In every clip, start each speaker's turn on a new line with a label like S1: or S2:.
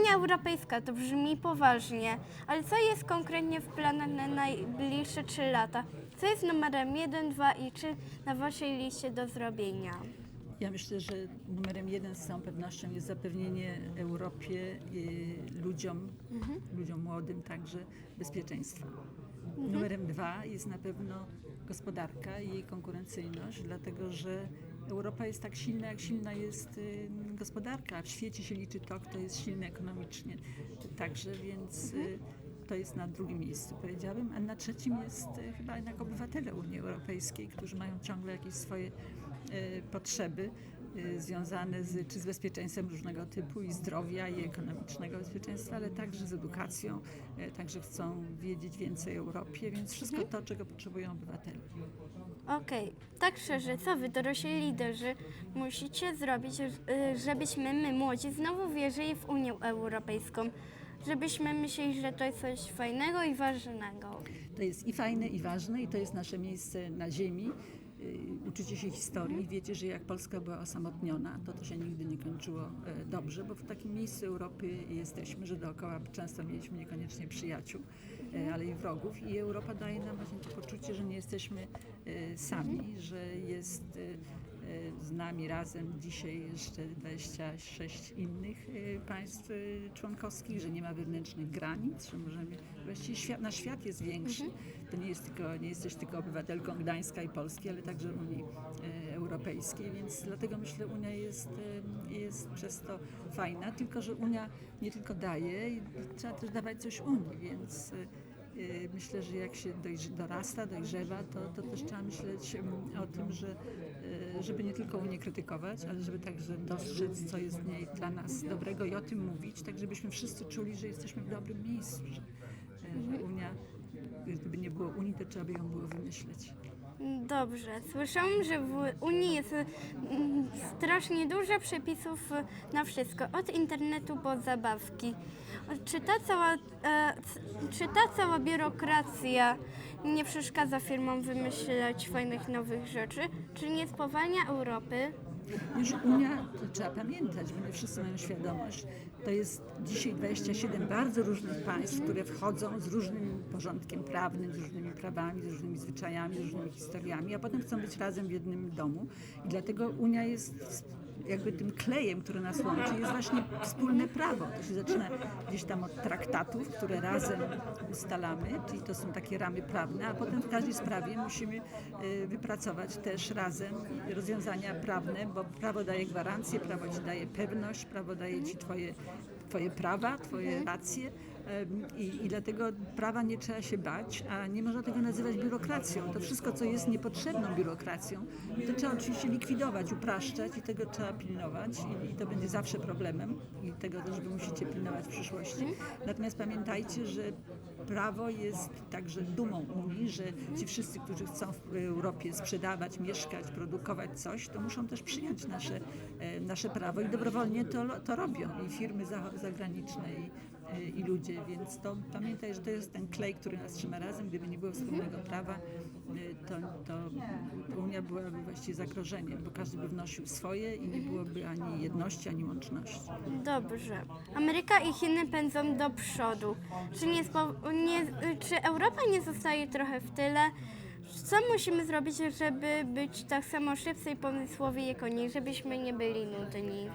S1: Unia Europejska to brzmi poważnie, ale co jest konkretnie w planach na najbliższe 3 lata? Co jest numerem 1, 2 i 3 na Waszej liście do zrobienia?
S2: Ja myślę, że numerem jeden z całą pewnością jest zapewnienie Europie, y, ludziom, ludziom młodym także bezpieczeństwa. Numerem dwa jest na pewno gospodarka i jej konkurencyjność, dlatego że Europa jest tak silna, jak silna jest y, gospodarka. W świecie się liczy to, kto jest silny ekonomicznie także, więc y, to jest na drugim miejscu, powiedziałabym, a na trzecim jest y, chyba jednak obywatele Unii Europejskiej, którzy mają ciągle jakieś swoje potrzeby związane z, czy z bezpieczeństwem różnego typu i zdrowia i ekonomicznego bezpieczeństwa, ale także z edukacją, e, także chcą wiedzieć więcej o Europie, więc wszystko to, czego potrzebują obywatele.
S1: Okej, tak szczerze, co wy, dorośli liderzy, musicie zrobić, y, żebyśmy my, młodzi, znowu wierzyli w Unię Europejską? Żebyśmy myśleli, że to jest coś fajnego i ważnego.
S2: To jest i fajne, i ważne, i to jest nasze miejsce na ziemi. Uczycie się historii, wiecie, że jak Polska była osamotniona, to to się nigdy nie kończyło e, dobrze, bo w takim miejscu Europy jesteśmy, że dookoła często mieliśmy niekoniecznie przyjaciół, e, ale i wrogów. I Europa daje nam właśnie to poczucie, że nie jesteśmy sami, że jest e, e, z nami razem dzisiaj jeszcze 26 innych państw członkowskich, że nie ma wewnętrznych granic, że możemy, właściwie świat, nasz świat jest większy. To nie, jest tylko, nie jesteś tylko obywatelką Gdańska i Polski, ale także Unii Europejskiej, więc dlatego myślę, Unia jest, jest przez to fajna, tylko że Unia nie tylko daje, trzeba też dawać coś Unii, więc myślę, że jak się dorasta, dojrzewa, to, to też trzeba myśleć o tym, że e, żeby nie tylko Unię krytykować, ale żeby także dostrzec, co jest w niej dla nas dobrego i o tym mówić, tak żebyśmy wszyscy czuli, że jesteśmy w dobrym miejscu, że, e, że Unia, gdyby nie było Unii, to trzeba by ją było wymyśleć.
S1: Dobrze, słyszałam, że w Unii jest mm, strasznie dużo przepisów na wszystko, od internetu po zabawki. Czy ta cała, e, czy ta cała biurokracja nie przeszkadza firmom wymyślać fajnych nowych rzeczy? Czy nie spowalnia Europy?
S2: Już Unia, to trzeba pamiętać, bo nie wszyscy mają świadomość, to jest dzisiaj 27 bardzo różnych państw, które wchodzą z różnym porządkiem prawnym, z różnymi prawami, z różnymi zwyczajami, z różnymi historiami, a potem chcą być razem w jednym domu. I dlatego Unia jest jakby tym klejem, który nas łączy, jest właśnie wspólne prawo. To się zaczyna gdzieś tam od traktatów, które razem ustalamy, czyli to są takie ramy prawne, a potem w każdej sprawie musimy y, wypracować też razem rozwiązania prawne, bo prawo daje gwarancję, prawo ci daje pewność, prawo daje ci twoje, twoje prawa, twoje racje. I, I dlatego prawa nie trzeba się bać, a nie można tego nazywać biurokracją. To wszystko, co jest niepotrzebną biurokracją, to trzeba oczywiście likwidować, upraszczać i tego trzeba pilnować i, i to będzie zawsze problemem i tego też wy musicie pilnować w przyszłości. Natomiast pamiętajcie, że prawo jest także dumą Unii, że ci wszyscy, którzy chcą w Europie sprzedawać, mieszkać, produkować coś, to muszą też przyjąć nasze, e, nasze prawo i dobrowolnie to, to robią i firmy za- zagraniczne i, e, i ludzie, więc to pamiętaj, że to jest ten klej, który nas trzyma razem. Gdyby nie było wspólnego prawa, e, to, to Unia byłaby właściwie zagrożeniem, bo każdy by wnosił swoje i nie byłoby ani jedności, ani łączności.
S1: Dobrze. Ameryka i Chiny pędzą do przodu. Czy, nie, spo- nie, czy Europa nie zostaje trochę w tyle? Co musimy zrobić, żeby być tak samo szybcy i pomysłowi jak oni, żebyśmy nie byli nudni?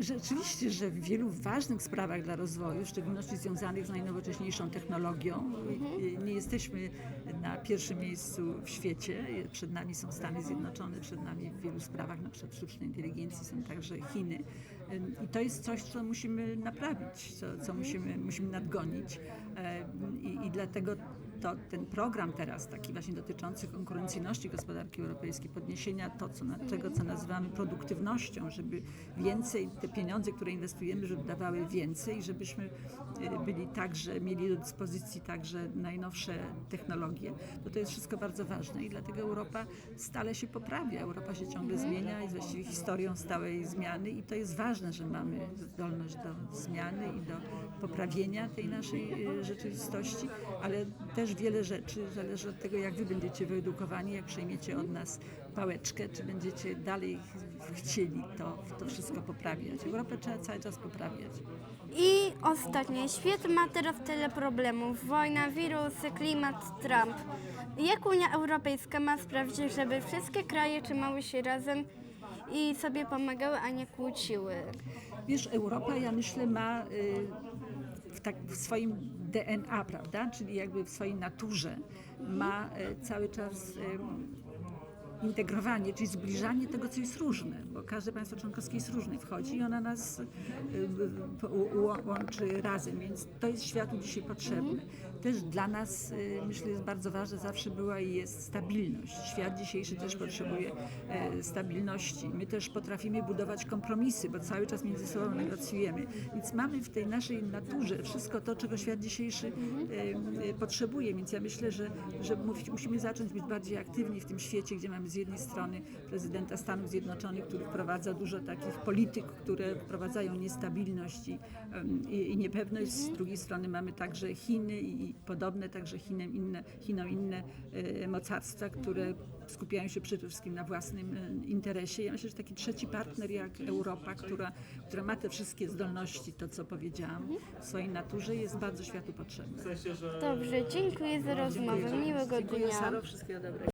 S2: Rzeczywiście, że w wielu ważnych sprawach dla rozwoju, w szczególności związanych z najnowocześniejszą technologią, y, nie jesteśmy na pierwszym miejscu w świecie. Przed nami są Stany Zjednoczone, przed nami w wielu sprawach, na przykład sztucznej inteligencji są także Chiny. I to jest coś, co musimy naprawić, co, co musimy, musimy nadgonić. Em, I, I dlatego to, ten program teraz, taki właśnie dotyczący konkurencyjności gospodarki europejskiej, podniesienia to, co, co nazywamy produktywnością, żeby więcej, te pieniądze, które inwestujemy, żeby dawały więcej, żebyśmy y, byli także, mieli do dyspozycji także najnowsze technologie, to to jest wszystko bardzo ważne i dlatego Europa stale się poprawia, Europa się ciągle zmienia, jest właściwie historią stałej zmiany i to jest ważne, że mamy zdolność do zmiany i do poprawienia tej naszej y, rzeczywistości, ale też też wiele rzeczy zależy od tego, jak wy będziecie wyedukowani, jak przejmiecie od nas pałeczkę, czy będziecie dalej ch- chcieli to, to wszystko poprawiać. Europę trzeba cały czas poprawiać.
S1: I ostatnie, świat ma teraz tyle problemów. Wojna, wirusy, klimat, Trump. Jak Unia Europejska ma sprawić, żeby wszystkie kraje trzymały się razem i sobie pomagały, a nie kłóciły?
S2: Wiesz, Europa, ja myślę, ma y, w, tak, w swoim DNA, prawda, czyli jakby w swojej naturze, ma y, cały czas integrowanie, czyli zbliżanie tego, co jest różne, bo każde państwo członkowskie jest różne, wchodzi i ona nas y, u- łączy razem, więc to jest światu dzisiaj potrzebne. Też dla nas, y, myślę, jest bardzo ważne, zawsze była i jest stabilność. Świat dzisiejszy też potrzebuje e, stabilności. My też potrafimy budować kompromisy, bo cały czas między sobą negocjujemy. Więc mamy w tej naszej naturze wszystko to, czego świat dzisiejszy e, e, potrzebuje. Więc ja myślę, że, że musimy zacząć być bardziej aktywni w tym świecie, gdzie mamy z jednej strony prezydenta Stanów Zjednoczonych, który wprowadza dużo takich polityk, które wprowadzają niestabilność i, i, i niepewność. Z drugiej strony mamy także Chiny i podobne także Chinom inne, Chinom inne e, mocarstwa, które skupiają się przede wszystkim na własnym e, interesie. Ja myślę, że taki trzeci partner jak Europa, która, która ma te wszystkie zdolności, to co powiedziałam, w swojej naturze jest bardzo światu potrzebna.
S1: Dobrze, dziękuję za rozmowę. Miłego
S2: Dziękuję
S1: dnia.
S2: Saro, wszystkiego dobrego.